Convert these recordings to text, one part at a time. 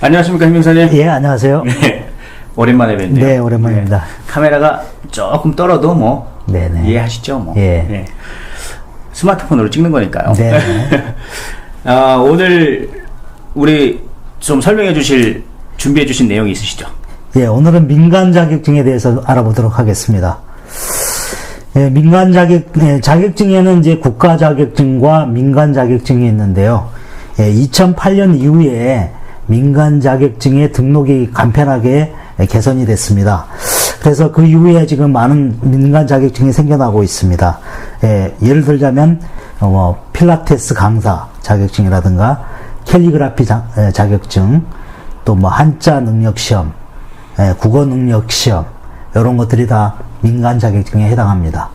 안녕하십니까, 김명사님? 예, 안녕하세요. 네. 오랜만에 뵙네요. 네, 오랜만입니다. 카메라가 조금 떨어도 뭐, 네네. 이해하시죠, 뭐. 예. 네. 스마트폰으로 찍는 거니까요. 네. 아, 오늘, 우리 좀 설명해 주실, 준비해 주신 내용이 있으시죠? 예, 오늘은 민간 자격증에 대해서 알아보도록 하겠습니다. 예, 민간 자격, 예, 자격증에는 이제 국가 자격증과 민간 자격증이 있는데요. 예, 2008년 이후에 민간 자격증의 등록이 간편하게 예, 개선이 됐습니다. 그래서 그 이후에 지금 많은 민간 자격증이 생겨나고 있습니다. 예, 예를 들자면, 어, 뭐, 필라테스 강사 자격증이라든가, 캘리그라피 자, 예, 자격증, 또 뭐, 한자 능력 시험, 예, 국어 능력 시험, 이런 것들이 다 민간 자격증에 해당합니다.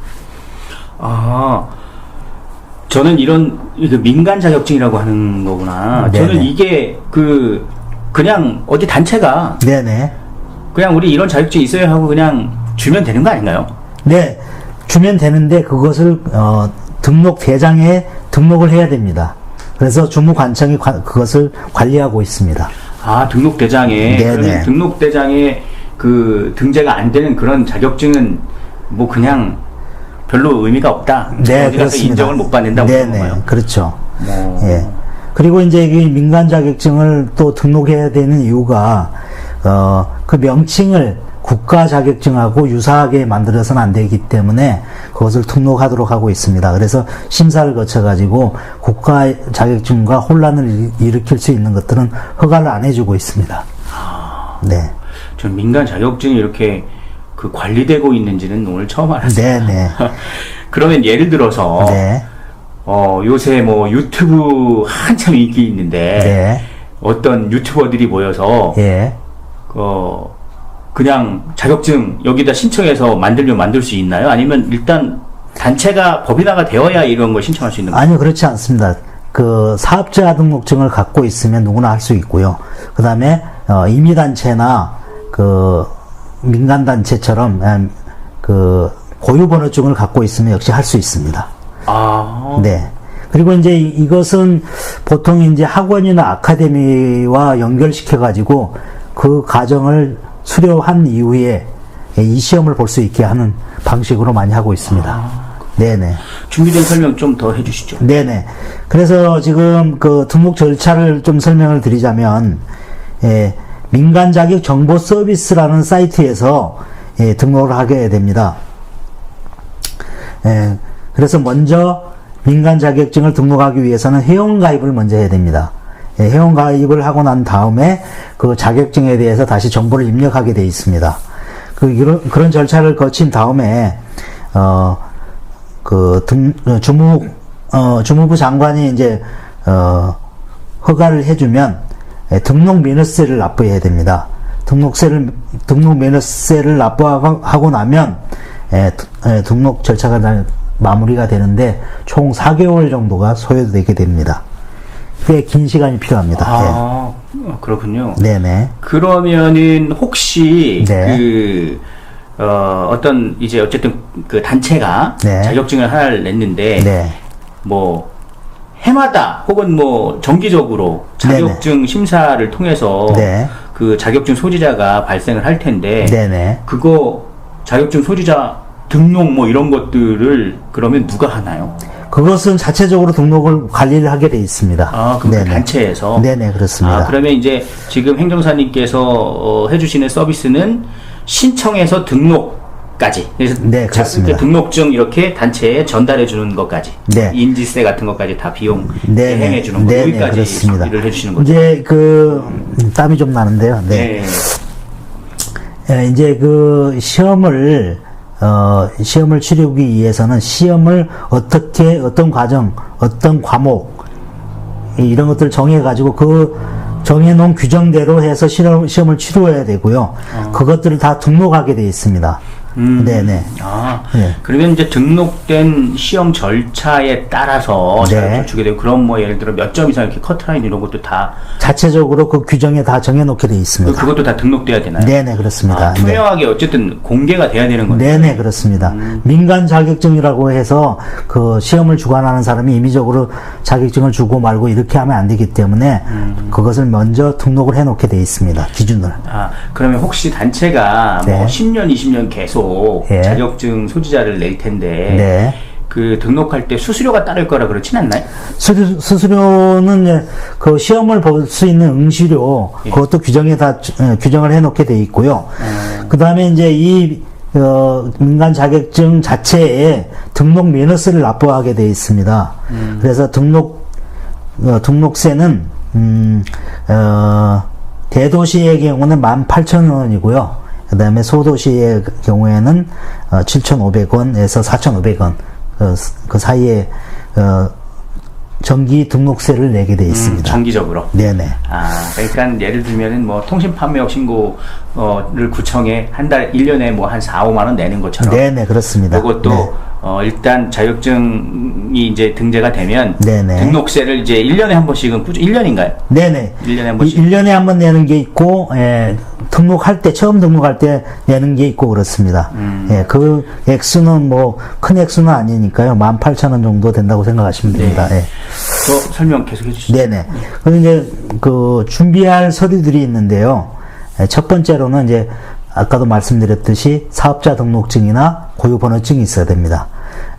아, 저는 이런 그 민간 자격증이라고 하는 거구나. 네네. 저는 이게 그 그냥 어디 단체가 네네. 그냥 우리 이런 자격증 있어야 하고 그냥 주면 되는 거 아닌가요? 네, 주면 되는데 그것을 어, 등록 대장에 등록을 해야 됩니다. 그래서 주무관청이 관- 그것을 관리하고 있습니다. 아 등록 대장에 네네. 등록 대장에 그 등재가 안 되는 그런 자격증은 뭐 그냥 별로 의미가 없다. 네, 어디 가서 그렇습니다. 인정을 못 받는다고 그런 네네, 건가요? 그렇죠. 어. 예. 그리고 이제 이 민간 자격증을 또 등록해야 되는 이유가 어, 그 명칭을 국가 자격증하고 유사하게 만들어서는 안 되기 때문에 그것을 등록하도록 하고 있습니다. 그래서 심사를 거쳐 가지고 국가 자격증과 혼란을 일- 일으킬 수 있는 것들은 허가를 안 해주고 있습니다. 네, 전 민간 자격증이 이렇게 그 관리되고 있는지는 오늘 처음 알았어요. 네, 네, 그러면 예를 들어서 네, 어, 요새 뭐 유튜브 한참 인기 있는데 네, 어떤 유튜버들이 모여서 예. 어, 그냥 자격증 여기다 신청해서 만들면 만들 수 있나요? 아니면 일단 단체가 법인화가 되어야 이런 걸 신청할 수 있는 거예요? 아니요, 그렇지 않습니다. 그 사업자 등록증을 갖고 있으면 누구나 할 수 있고요. 그 다음에 어, 임의단체나 그 민간단체처럼 음, 그 고유번호증을 갖고 있으면 역시 할 수 있습니다. 아, 네. 그리고 이제 이- 이것은 보통 이제 학원이나 아카데미와 연결시켜가지고 그 과정을 수료한 이후에 이 시험을 볼 수 있게 하는 방식으로 많이 하고 있습니다. 네네. 준비된 설명 좀 더 해주시죠. 네네. 그래서 지금 그 등록 절차를 좀 설명을 드리자면, 예, 민간 자격 정보 서비스라는 사이트에서 예, 등록을 하게 됩니다. 예, 그래서 먼저 민간 자격증을 등록하기 위해서는 회원 가입을 먼저 해야 됩니다. 예, 회원 가입을 하고 난 다음에 그 자격증에 대해서 다시 정보를 입력하게 돼 있습니다. 그 이런 그런 절차를 거친 다음에 어, 그 등, 어, 주무 어, 주무부 장관이 이제 어, 허가를 해주면 예, 등록 면허세를 납부해야 됩니다. 등록세를 등록 면허세를 납부하고 나면 예, 드- 예, 등록 절차가 다 마무리가 되는데 총 4개월 정도가 소요되게 됩니다. 꽤 긴 시간이 필요합니다. 아, 어, 그렇군요. 예. 네네. 그러면은 혹시 네. 그 어, 어떤 이제 어쨌든 그 단체가 네. 자격증을 하나를 냈는데 네. 뭐 해마다 혹은 뭐 정기적으로 자격증 심사를 통해서 네. 그 자격증 소지자가 발생을 할 텐데 네네. 그거 자격증 소지자 등록 뭐 이런 것들을 그러면 누가 하나요? 그것은 자체적으로 등록을 관리를 하게 돼 있습니다. 아, 그럼 그 네네. 단체에서 네네, 그렇습니다. 아, 그러면 이제 지금 행정사님께서 어, 해주시는 서비스는 신청해서 등록 까지. 그래서 네, 자- 그렇습니다. 그 등록증 이렇게 단체에 전달해 주는 것까지. 네. 인지세 같은 것까지 다 비용 네네. 대행해 주는 거. 네네, 여기까지 그렇습니다. 일을 해주시는 거죠. 이제 그 음, 땀이 좀 나는데요. 네. 네. 예, 이제 그 시험을 어, 시험을 치르기 위해서는 시험을 어떻게 어떤 과정, 어떤 과목 이- 이런 것들을 정해 가지고 그 정해놓은 규정대로 해서 시험, 시험을 치루어야 되고요. 그것들을 다 등록하게 돼 있습니다. 음. 네네. 아, 네. 그러면 이제 등록된 시험 절차에 따라서 네. 자격증 주게 되고 그럼 뭐 예를 들어 몇 점 이상 이렇게 커트라인 이런 것도 다 자체적으로 그 규정에 다 정해놓게 돼 그, 있습니다. 그것도 다 등록돼야 되나요? 네네 그렇습니다. 아, 네. 투명하게 어쨌든 공개가 돼야 되는 거네요. 네네 그렇습니다. 민간 자격증이라고 해서 그 시험을 주관하는 사람이 임의적으로 자격증을 주고 말고 이렇게 하면 안 되기 때문에 그것을 먼저 등록을 해놓게 돼 있습니다. 기준을. 아, 그러면 혹시 단체가 네. 뭐 10년, 20년 계속 예. 자격증 소지자를 낼 텐데 네. 그 등록할 때 수수료가 따를 거라 그렇진 않나요? 수수료, 수수료는 그 시험을 볼 수 있는 응시료 예. 그것도 규정에 다 주- 어, 규정을 해놓게 돼 있고요. 그 다음에 이제 이 어, 민간 자격증 자체에 등록 미너스를 납부하게 돼 있습니다. 그래서 등록 어, 등록세는 음, 어, 대도시의 경우는 18,000원이고요. 그 다음에 소도시의 경우에는 어, 7,500원에서 4,500원 그, 그 사이에 어, 정기 등록세를 내게 돼 음, 있습니다. 정기적으로. 네네. 아, 그러니까 예를 들면은 뭐 통신 판매업 신고를 구청에 한 달, 1년에 뭐 한 4, 5만 원 내는 것처럼. 네네 그렇습니다. 이것도 네. 어, 일단 자격증이 이제 등재가 되면 네네. 등록세를 이제 1년에 한 번씩은 꾸준 1년인가요? 네네. 1년에 한 번씩? 1년에 한 번 내는 게 있고, 예, 등록할 때, 처음 등록할 때 내는 게 있고 그렇습니다. 음. 예, 그 액수는 뭐, 큰 액수는 아니니까요. 18,000원 정도 된다고 생각하시면 됩니다. 예. 또 설명 계속 해 주시죠. 네네. 그리고 이제 그 준비할 서류들이 있는데요. 예, 첫 번째로는 이제 아까도 말씀드렸듯이 사업자 등록증이나 고유번호증이 있어야 됩니다.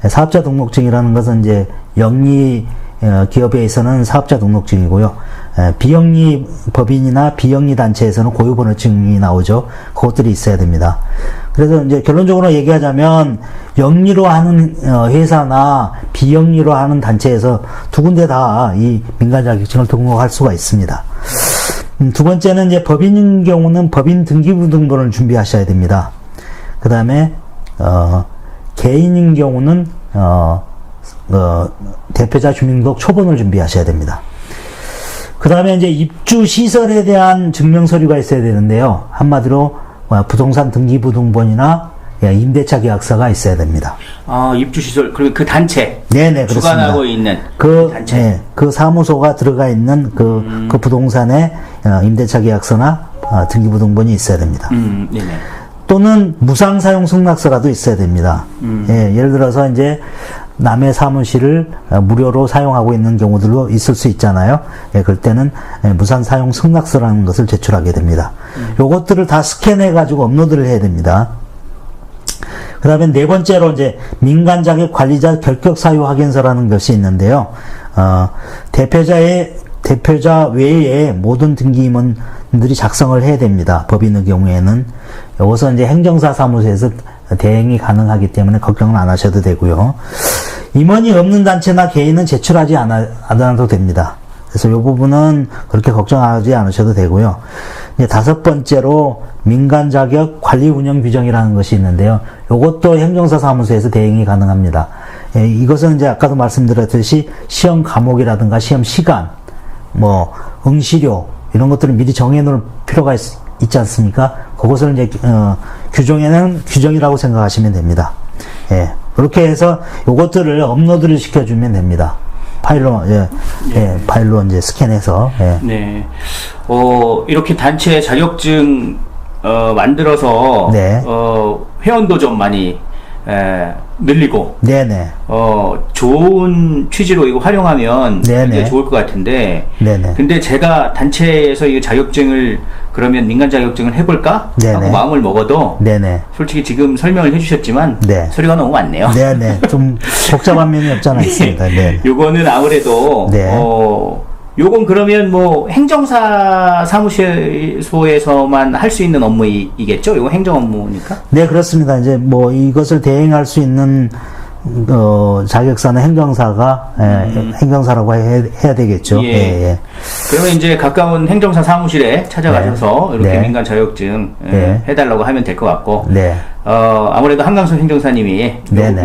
예, 사업자 등록증이라는 것은 이제 영리 어, 기업에 있어서는 사업자 등록증이고요. 예, 비영리 법인이나 비영리 단체에서는 고유번호증이 나오죠. 그것들이 있어야 됩니다. 그래서 이제 결론적으로 얘기하자면 영리로 하는 어, 회사나 비영리로 하는 단체에서 두 군데 다 이 민간 자격증을 등록할 수가 있습니다. 음, 두 번째는 이제 법인인 경우는 법인 등기부 등본을 준비하셔야 됩니다. 그 다음에 어, 개인인 경우는 어, 어, 대표자 주민등록 초본을 준비하셔야 됩니다. 그 다음에 이제 입주 시설에 대한 증명 서류가 있어야 되는데요. 한마디로 어, 부동산 등기부 등본이나 예, 임대차 계약서가 있어야 됩니다. 아, 입주 시설, 그리고 그 단체. 네네 그렇습니다. 주관하고 있는 그, 단체. 예, 그 사무소가 들어가 있는 그, 그 부동산에 어, 임대차 계약서나 어, 등기부 등본이 있어야 됩니다. 음, 네네. 또는 무상 사용 승낙서라도 있어야 됩니다. 예, 예를 들어서 이제 남의 사무실을 어, 무료로 사용하고 있는 경우들도 있을 수 있잖아요. 예, 그럴 때는 예, 무상 사용 승낙서라는 것을 제출하게 됩니다. 요것들을 다 스캔해 가지고 업로드를 해야 됩니다. 그 다음에 네 번째로 이제 민간 자격 관리자 결격 사유 확인서라는 것이 있는데요. 어, 대표자의 대표자 외에 모든 등기 임원들이 작성을 해야 됩니다. 법인의 경우에는 여기서 이제 행정사 사무소에서 대행이 가능하기 때문에 걱정은 안 하셔도 되고요. 임원이 없는 단체나 개인은 제출하지 않아, 않아도 됩니다. 그래서 이 부분은 그렇게 걱정하지 않으셔도 되고요. 이제 다섯 번째로 민간 자격 관리 운영 규정이라는 것이 있는데요. 이것도 행정사 사무소에서 대행이 가능합니다. 예, 이것은 이제 아까도 말씀드렸듯이 시험 과목이라든가 시험 시간, 뭐 응시료 이런 것들을 미리 정해 놓을 필요가 있, 지 않습니까? 그것을 이제 어, 규정에는 규정이라고 생각하시면 됩니다. 예, 그렇게 해서 이것들을 업로드를 시켜주면 됩니다. 파일로 예, 예, 파일로 이제 스캔해서 예. 네. 어, 이렇게 단체 자격증, 어, 만들어서, 네. 어, 회원도 좀 많이, 에, 늘리고, 네네 어, 좋은 취지로 이거 활용하면 네네. 좋을 것 같은데, 네네 근데 제가 단체에서 이 자격증을 그러면 민간 자격증을 해볼까 네네. 하고 마음을 먹어도 네네 솔직히 지금 설명을 해주셨지만 네. 소리가 너무 많네요. 네네 좀 복잡한 면이 없잖아 있습니다. 네. 요거는 아무래도 네. 어 요건 그러면 뭐 행정사 사무소에서만 할 수 있는 업무이겠죠? 요거 행정 업무니까? 네, 그렇습니다. 이제 뭐 이것을 대행할 수 있는 어, 자격사는 행정사가 예, 행정사라고 해, 해야 되겠죠. 음. 예. 예, 예. 그러면 이제 가까운 행정사 사무실에 찾아가셔서 네. 이렇게 네. 민간 자격증 예, 네. 해달라고 하면 될 것 같고 네. 어, 아무래도 한강선 행정사님이.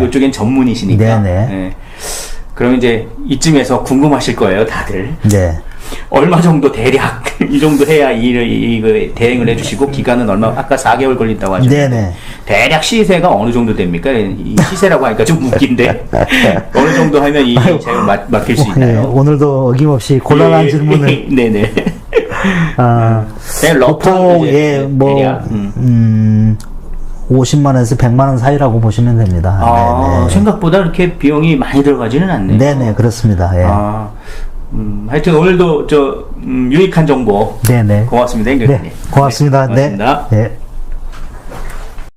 요, 쪽엔 전문이시니까 네네. 예. 그러면 이제 이쯤에서 궁금하실 거예요, 다들. 네. 얼마 정도 대략 이 정도 해야 일을 이거 대행을 해주시고 기간은 얼마 아까 4개월 걸린다고 하셨는데 네네. 대략 시세가 어느 정도 됩니까? 이 시세라고 하니까 좀 웃긴데 어느 정도 하면 이 맡- 맡길 수 예, 있나요? 오늘도 어김없이 곤란한 예, 질문을 네네. 아, 네, 보통 이제 예, 뭐 대략, 음. 음, 50만 원에서 100만 원 사이라고 보시면 됩니다. 아, 네네. 생각보다 이렇게 비용이 많이 들어가지는 않네요. 네네 그렇습니다. 예. 아, 음, 하여튼 오늘도 저 음, 유익한 정보 네네. 고맙습니다, 임 네. 고맙습니다. 네, 네. 고맙습니다. 네.